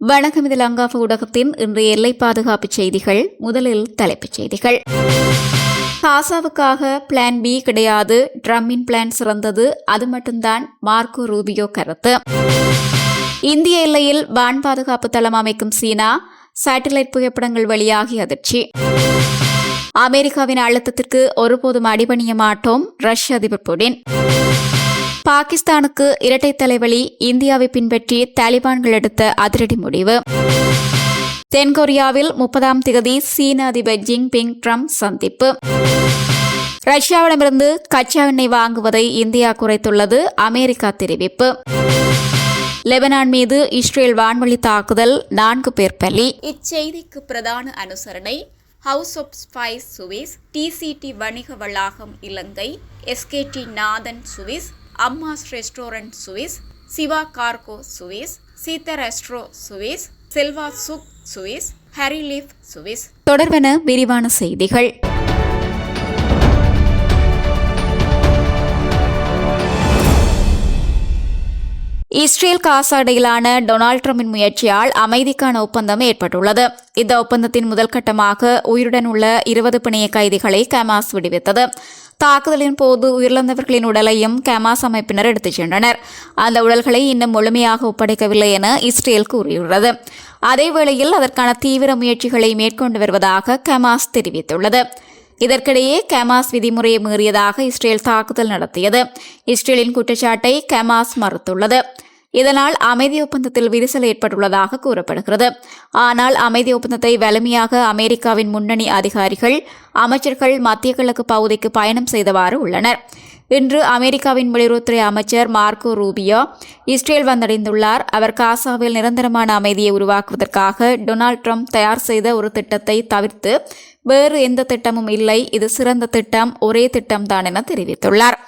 வணக்கம் இது லங்காஃப ஊடகத்தின் இன்றைய எல்லை பாதுகாப்பு செய்திகள். முதலில் தலைப்புச் செய்திகள். காசாவுக்காக பிளான் பி கிடையாது. ட்ரம்மின் பிளான் சிறந்தது. அது மட்டும்தான் மார்க்கோ ரூபியோ கருத்து. இந்திய எல்லையில் வான் பாதுகாப்பு தளம் அமைக்கும் சீனா சேட்டலைட் புகைப்படங்கள் வெளியாகி அதிர்ச்சி. அமெரிக்காவின் அழுத்தத்திற்கு ஒருபோதும் அடிபணிய மாட்டோம் ரஷ்ய அதிபர் புடின். பாகிஸ்தானுக்கு இரட்டை தலைவலி இந்தியாவை பின்பற்றி தாலிபான்கள் எடுத்த அதிரடி முடிவு. தென்கொரியாவில் முப்பதாம் திகதி சீன அதிபர் ஜின்பிங் ட்ரம்ப் சந்திப்பு. ரஷ்யாவிடமிருந்து கச்சா எண்ணெய் வாங்குவதை இந்தியா குறைத்துள்ளது அமெரிக்கா தெரிவிப்பு. லெபனான் மீது இஸ்ரேல் வான்வழி தாக்குதல் நான்கு பேர் பலி. இச்செய்திக்கு பிரதான அனுசரணை house of spice Swiss TCT வணிக வளாகம் Ilangai SKD Nathan Swiss Ammas restaurant Swiss Siva cargo Swiss Seetha resto Swiss Selva சுக் சுவிஸ் ஹரிலீஃப் சுவிஸ். தொடர்பென விரிவான செய்திகள். இஸ்ரேல் காசா இடையிலான டொனால்ட் ட்ரம்பின் முயற்சியால் அமைதிக்கான ஒப்பந்தம் ஏற்பட்டுள்ளது. இந்த ஒப்பந்தத்தின் முதல் கட்டமாக உயிருடன் உள்ள இருபது பிணைய கைதிகளை கமாஸ் விடுவித்தது. தாக்குதலின் போது உயிரிழந்தவர்களின் உடலையும் கமாஸ் அமைப்பினர் எடுத்துச் சென்றனர். அந்த உடல்களை இன்னும் முழுமையாக ஒப்படைக்கவில்லை என இஸ்ரேல் கூறியுள்ளது. அதேவேளையில் அதற்கான தீவிர முயற்சிகளை மேற்கொண்டு வருவதாக கமாஸ் தெரிவித்துள்ளது. இதற்கிடையே கமாஸ் விதிமுறையை மீறியதாக இஸ்ரேல் தாக்குதல் நடத்தியது. இஸ்ரேலின் குற்றச்சாட்டை கமாஸ் மறுத்துள்ளது. இதனால் அமைதி ஒப்பந்தத்தில் விரிசல் ஏற்பட்டுள்ளதாக கூறப்படுகிறது. ஆனால் அமைதி ஒப்பந்தத்தை வலிமையாக அமெரிக்காவின் முன்னணி அதிகாரிகள் அமைச்சர்கள் மத்திய கிழக்கு பகுதிக்கு பயணம் செய்தவாறு உள்ளனர். இன்று அமெரிக்காவின் வெளியுறவுத்துறை அமைச்சர் மார்க்கோ ரூபியோ இஸ்ரேல் வந்தடைந்துள்ளார். அவர் காசாவில் நிரந்தரமான அமைதியை உருவாக்குவதற்காக டொனால்ட் ட்ரம்ப் தயார் செய்த ஒரு திட்டத்தை தவிர்த்து வேறு எந்த திட்டமும் இல்லை. இது சிறந்த திட்டம் ஒரே திட்டம்தான் என தெரிவித்துள்ளார்.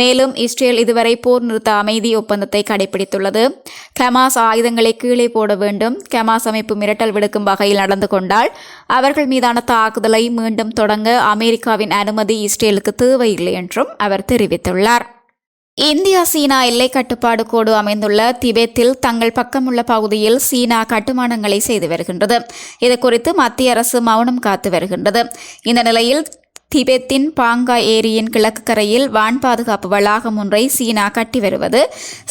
மேலும் இஸ்ரேல் இதுவரை போர் நிறுத்த அமைதி ஒப்பந்தத்தை கடைபிடித்துள்ளது. கமாஸ் ஆயுதங்களை கீழே போட வேண்டும். கமாஸ் அமைப்பு மிரட்டல் விடுக்கும் வகையில் நடந்து கொண்டால் அவர்கள் மீதான தாக்குதலை மீண்டும் தொடங்க அமெரிக்காவின் அனுமதி இஸ்ரேலுக்கு தேவையில்லை என்றும் அவர் தெரிவித்துள்ளார். இந்தியா சீனா எல்லை கட்டுப்பாடு கோடு அமைந்துள்ள திபெத்தில் தங்கள் பக்கமுள்ள பகுதியில் சீனா கட்டுமானங்களை செய்து வருகின்றது. இது குறித்து மத்திய அரசு மௌனம் காத்து வருகின்றது. இந்த நிலையில் திபெத்தின் பாங்கா ஏரியின் கிழக்கு கரையில் வான் பாதுகாப்பு வளாகம் ஒன்றை சீனா கட்டி வருவது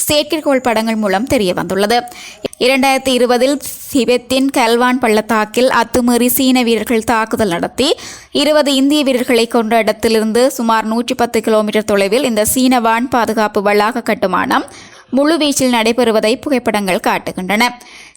செயற்கைக்கோள் படங்கள் மூலம் தெரிய வந்துள்ளது. இரண்டாயிரத்தி இருபதில் திபெத்தின் கல்வான் பள்ளத்தாக்கில் அத்துமீறி சீன வீரர்கள் தாக்குதல் நடத்தி இருபது இந்திய வீரர்களை கொண்ட இடத்திலிருந்து சுமார் நூற்றி பத்து கிலோமீட்டர் தொலைவில் இந்த சீன வான் பாதுகாப்பு வளாக கட்டுமானம் முழுவீச்சில் நடைபெறுவதை புகைப்படங்கள் காட்டுகின்றன.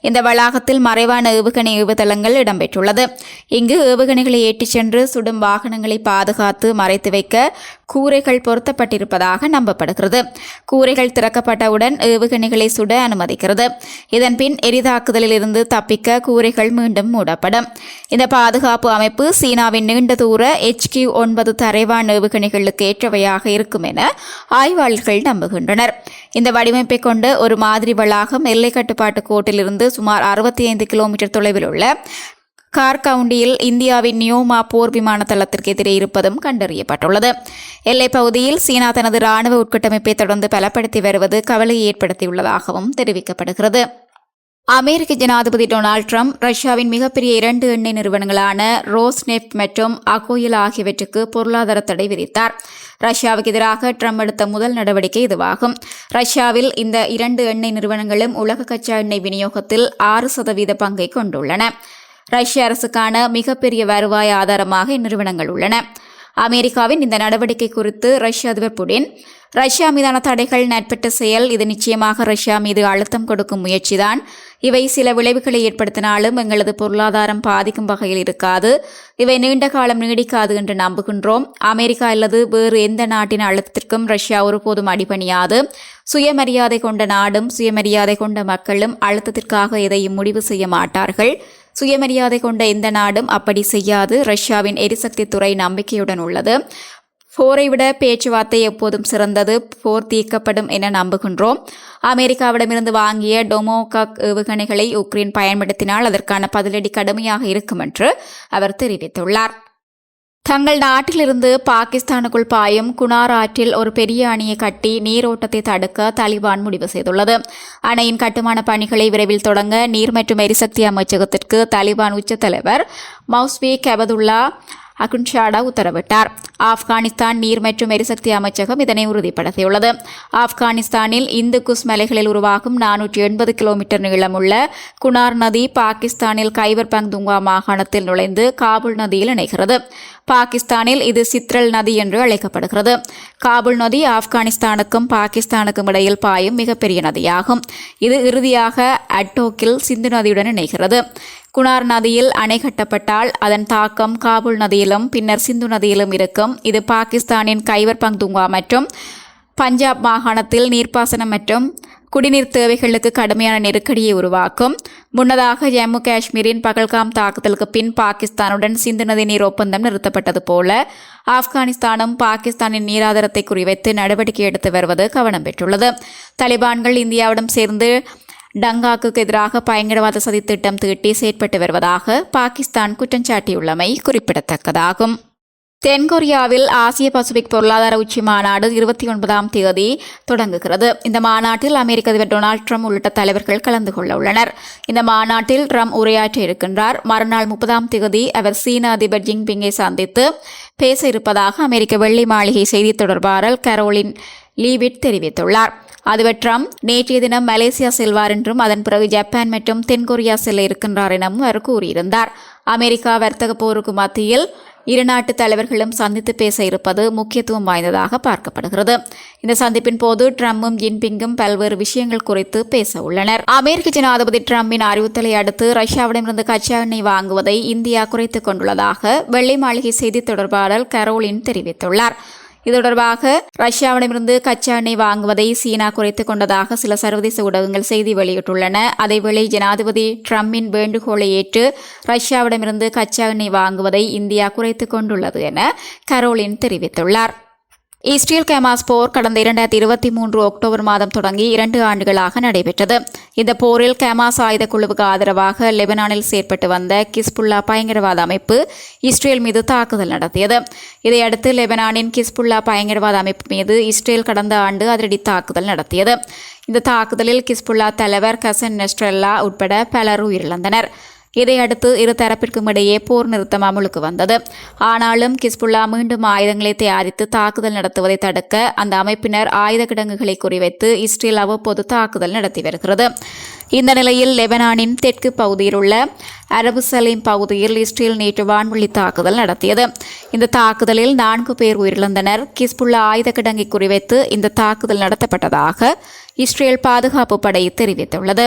இந்த வளாகத்தில் மறைவான ஏவுகணை ஏவுதளங்கள் இடம்பெற்றுள்ளது. இங்கு ஏவுகணைகளை ஏற்றிச் சென்று சுடும் வாகனங்களை பாதுகாத்து மறைத்து வைக்க கூரைகள் பொருத்தப்பட்டிருப்பதாக நம்பப்படுகிறது. கூரைகள் திறக்கப்பட்டவுடன் ஏவுகணைகளை சுட அனுமதிக்கிறது. இதன்பின் எரிதாக்குதலில் இருந்து தப்பிக்க கூரைகள் மீண்டும் மூடப்படும். இந்த பாதுகாப்பு அமைப்பு சீனாவின் நீண்ட தூர கியூ ஒன்பது தரைவான் ஏவுகணைகளுக்கு ஏற்றவையாக இருக்கும் என ஆய்வாளர்கள் நம்புகின்றனர். இந்த வடிவமைப்பை கொண்ட ஒரு மாதிரி வளாகம் எல்லை கட்டுப்பாட்டு கோட்டிலிருந்து சுமார் அறுபத்தி ஐந்து கிலோமீட்டர் தொலைவில் உள்ள கார் கவுண்டியில் இந்தியாவின் நியோமா போர் விமான தளத்திற்கு எதிரே இருப்பதும் கண்டறியப்பட்டுள்ளது. எல்லைப் பகுதியில் சீனா தனது ராணுவ உட்கட்டமைப்பை தொடர்ந்து பலப்படுத்தி வருவது கவலையை ஏற்படுத்தியுள்ளதாகவும் தெரிவிக்கப்படுகிறது. அமெரிக்க ஜனாதிபதி டொனால்ட் ட்ரம்ப் ரஷ்யாவின் மிகப்பெரிய இரண்டு எண்ணெய் நிறுவனங்களான ரோஸ்னெப் மற்றும் அகோயில் ஆகியவற்றுக்கு பொருளாதார தடை விதித்தார். ரஷ்யாவுக்கு எதிராக ட்ரம்ப் எடுத்த முதல் நடவடிக்கை இதுவாகும். ரஷ்யாவில் இந்த இரண்டு எண்ணெய் நிறுவனங்களும் உலக கச்சா எண்ணெய் விநியோகத்தில் ஆறு சதவீத பங்கை கொண்டுள்ளன. ரஷ்ய அரசுக்கான மிகப்பெரிய வருவாய் ஆதாரமாக இந்நிறுவனங்கள் உள்ளன. அமெரிக்காவின் இந்த நடவடிக்கை குறித்து ரஷ்ய அதிபர் புடின் ரஷ்யா மீதான தடைகள் நட்பட்ட செயல் இது நிச்சயமாக ரஷ்யா மீது அழுத்தம் கொடுக்கும் முயற்சிதான். இவை சில விளைவுகளை ஏற்படுத்தினாலும் எங்களது பொருளாதாரம் பாதிக்கும் வகையில் இருக்காது. இவை நீண்ட காலம் நீடிக்காது என்று நம்புகின்றோம். அமெரிக்கா அல்லது வேறு எந்த நாட்டின் அழுத்தத்திற்கும் ரஷ்யா ஒருபோதும் அடிபணியாது. சுயமரியாதை கொண்ட நாடும் சுயமரியாதை கொண்ட மக்களும் அழுத்தத்திற்காக எதையும் முடிவு செய்ய மாட்டார்கள். சுயமரியாதை கொண்ட எந்த நாடும் அப்படி செய்யாது. ரஷ்யாவின் எரிசக்தி துறை நம்பிக்கையுடன் உள்ளது. போரை விட பேச்சுவார்த்தை எப்போதும் சிறந்தது. போர் தீர்க்கப்படும் என நம்புகின்றோம். அமெரிக்காவிடமிருந்து வாங்கிய டொமோகாக் ஏவுகணைகளை உக்ரைன் பயன்படுத்தினால் அதற்கான பதிலடி கடுமையாக இருக்கும் என்று அவர் தெரிவித்துள்ளார். தங்கள் நாட்டிலிருந்து பாகிஸ்தானுக்குள் பாயும் குணார் ஆற்றில் ஒரு பெரிய அணையை கட்டி நீரோட்டத்தை தடுக்க தாலிபான் முடிவு செய்துள்ளது. அணையின் கட்டுமான பணிகளை விரைவில் தொடங்க நீர் மற்றும் எரிசக்தி அமைச்சகத்திற்கு தாலிபான் உச்ச தலைவர் மௌஸ்வி கெபதுல்லா அகுன்ஷாடா உத்தரவிட்டார். ஆப்கானிஸ்தான் நீர் மற்றும் எரிசக்தி அமைச்சகம் இதனை உறுதிப்படுத்தியுள்ளது. ஆப்கானிஸ்தானில் இந்து குஸ் மலைகளில் உருவாகும் நானூற்றி எண்பது கிலோமீட்டர் நீளமுள்ள குனார் நதி பாகிஸ்தானில் கைபர் பங்துங்கா மாகாணத்தில் நுழைந்து காபுல் நதியில் இணைகிறது. பாகிஸ்தானில் இது சித்ரல் நதி என்று அழைக்கப்படுகிறது. காபுல் நதி ஆப்கானிஸ்தானுக்கும் பாகிஸ்தானுக்கும் இடையில் பாயும் மிகப்பெரிய நதியாகும். இது இறுதியாக அட்டோக்கில் சிந்து நதியுடன் இணைகிறது. குணார் நதியில் அணை கட்டப்பட்டால் அதன் தாக்கம் காபுல் நதியிலும் பின்னர் சிந்து நதியிலும் இருக்கும். இது பாகிஸ்தானின் கைவர் பங்துங்கா மற்றும் பஞ்சாப் மாகாணத்தில் நீர்ப்பாசனம் மற்றும் குடிநீர் தேவைகளுக்கு கடுமையான நெருக்கடியை உருவாக்கும். முன்னதாக ஜம்மு காஷ்மீரின் பகல்காம் தாக்குதலுக்கு பின் பாகிஸ்தானுடன் சிந்து நதி நீர் ஒப்பந்தம் நிறுத்தப்பட்டது போல ஆப்கானிஸ்தானும் பாகிஸ்தானின் நீராதாரத்தை குறிவைத்து நடவடிக்கை எடுத்து வருவது கவனம் பெற்றுள்ளது. தலிபான்கள் இந்தியாவிடம் சேர்ந்து டங்காக்கு எதிராக பயங்கரவாத சதித்திட்டம் தீட்டி செயற்பட்டு வருவதாக பாகிஸ்தான் குற்றம் சாட்டியுள்ளமை குறிப்பிடத்தக்கதாகும். தென்கொரியாவில் ஆசிய பசிபிக் பொருளாதார உச்சி மாநாடு இருபத்தி ஒன்பதாம் தேதி தொடங்குகிறது. இந்த மாநாட்டில் அமெரிக்க அதிபர் டொனால்ட் ட்ரம்ப் உள்ளிட்ட தலைவர்கள் கலந்து கொள்ள உள்ளனர். இந்த மாநாட்டில் ட்ரம்ப் உரையாற்ற இருக்கின்றார். மறுநாள் முப்பதாம் தேதி அவர் சீன அதிபர் ஜின்பிங்கை சந்தித்து பேச இருப்பதாக அமெரிக்க வெள்ளி மாளிகை செய்தி தொடர்பாளர் கரோலின் லீவிட் தெரிவித்துள்ளார். அதுவர் ட்ரம்ப் நேற்றைய தினம் மலேசியா செல்வார் என்றும் அதன் பிறகு ஜப்பான் மற்றும் தென்கொரியா செல்ல இருக்கின்றார் எனவும் அவர் கூறியிருந்தார். அமெரிக்கா வர்த்தக போருக்கு மத்தியில் இரு நாட்டு தலைவர்களும் சந்தித்து பேச இருப்பது முக்கியத்துவம் வாய்ந்ததாக பார்க்கப்படுகிறது. இந்த சந்திப்பின் போது ட்ரம்பும் ஜின்பிங்கும் பல்வேறு விஷயங்கள் குறித்து பேச உள்ளனர். அமெரிக்க ஜனாதிபதி ட்ரம்பின் அறிவுறுத்தலை அடுத்து ரஷ்யாவிடமிருந்து கச்சா எண்ணெய் வாங்குவதை இந்தியா குறைத்துக் கொண்டுள்ளதாக வெள்ளை மாளிகை செய்தி தொடர்பாளர் கரோலின் தெரிவித்துள்ளார். இது தொடர்பாக ரஷ்யாவிடமிருந்து கச்சா எண்ணெய் வாங்குவதை சீனா குறைத்துக் கொண்டதாக சில சர்வதேச ஊடகங்கள் செய்தி வெளியிட்டுள்ளன. அதேவேளை ஜனாதிபதி ட்ரம்பின் வேண்டுகோளை ஏற்று ரஷ்யாவிடமிருந்து கச்சா எண்ணெய் வாங்குவதை இந்தியா குறைத்துக் கொண்டுள்ளது என கரோலின் தெரிவித்துள்ளார். இஸ்ரேல் கமாஸ் போர் கடந்த இரண்டாயிரத்தி இருபத்தி மூன்று அக்டோபர் மாதம் தொடங்கி இரண்டு ஆண்டுகளாக நடைபெற்றது. இந்த போரில் கெமாஸ் ஆயுத குழுவுக்கு ஆதரவாக லெபனானில் செயற்பட்டு வந்த கிஸ்புல்லா பயங்கரவாத அமைப்பு இஸ்ரேல் மீது தாக்குதல் நடத்தியது. இதையடுத்து லெபனானின் கிஸ்புல்லா பயங்கரவாத அமைப்பு மீது இஸ்ரேல் கடந்த ஆண்டு அதிரடி தாக்குதல் நடத்தியது. இந்த தாக்குதலில் கிஸ்புல்லா தலைவர் கசன் நெஸ்ட்ரெல்லா உட்பட பலர் உயிரிழந்தனர். இதையடுத்து இரு தரப்பிற்கும் இடையே போர் நிறுத்தம் அமலுக்கு வந்தது. ஆனாலும் கிஸ்புல்லா மீண்டும் ஆயுதங்களை தயாரித்து தாக்குதல் நடத்துவதை தடுக்க அந்த அமைப்பினர் ஆயுத கிடங்குகளை குறிவைத்து இஸ்ரேல் அவ்வப்போது தாக்குதல் நடத்தி வருகிறது. இந்த நிலையில் லெபனானின் தெற்கு பகுதியில் உள்ள அரபு சலீம் பகுதியில் இஸ்ரேல் நேற்று வான்வழி தாக்குதல் நடத்தியது. இந்த தாக்குதலில் நான்கு பேர் உயிரிழந்தனர். கிஸ்புல்லா ஆயுத கிடங்கை குறிவைத்து இந்த தாக்குதல் நடத்தப்பட்டதாக இஸ்ரேல் பாதுகாப்பு படை தெரிவித்துள்ளது.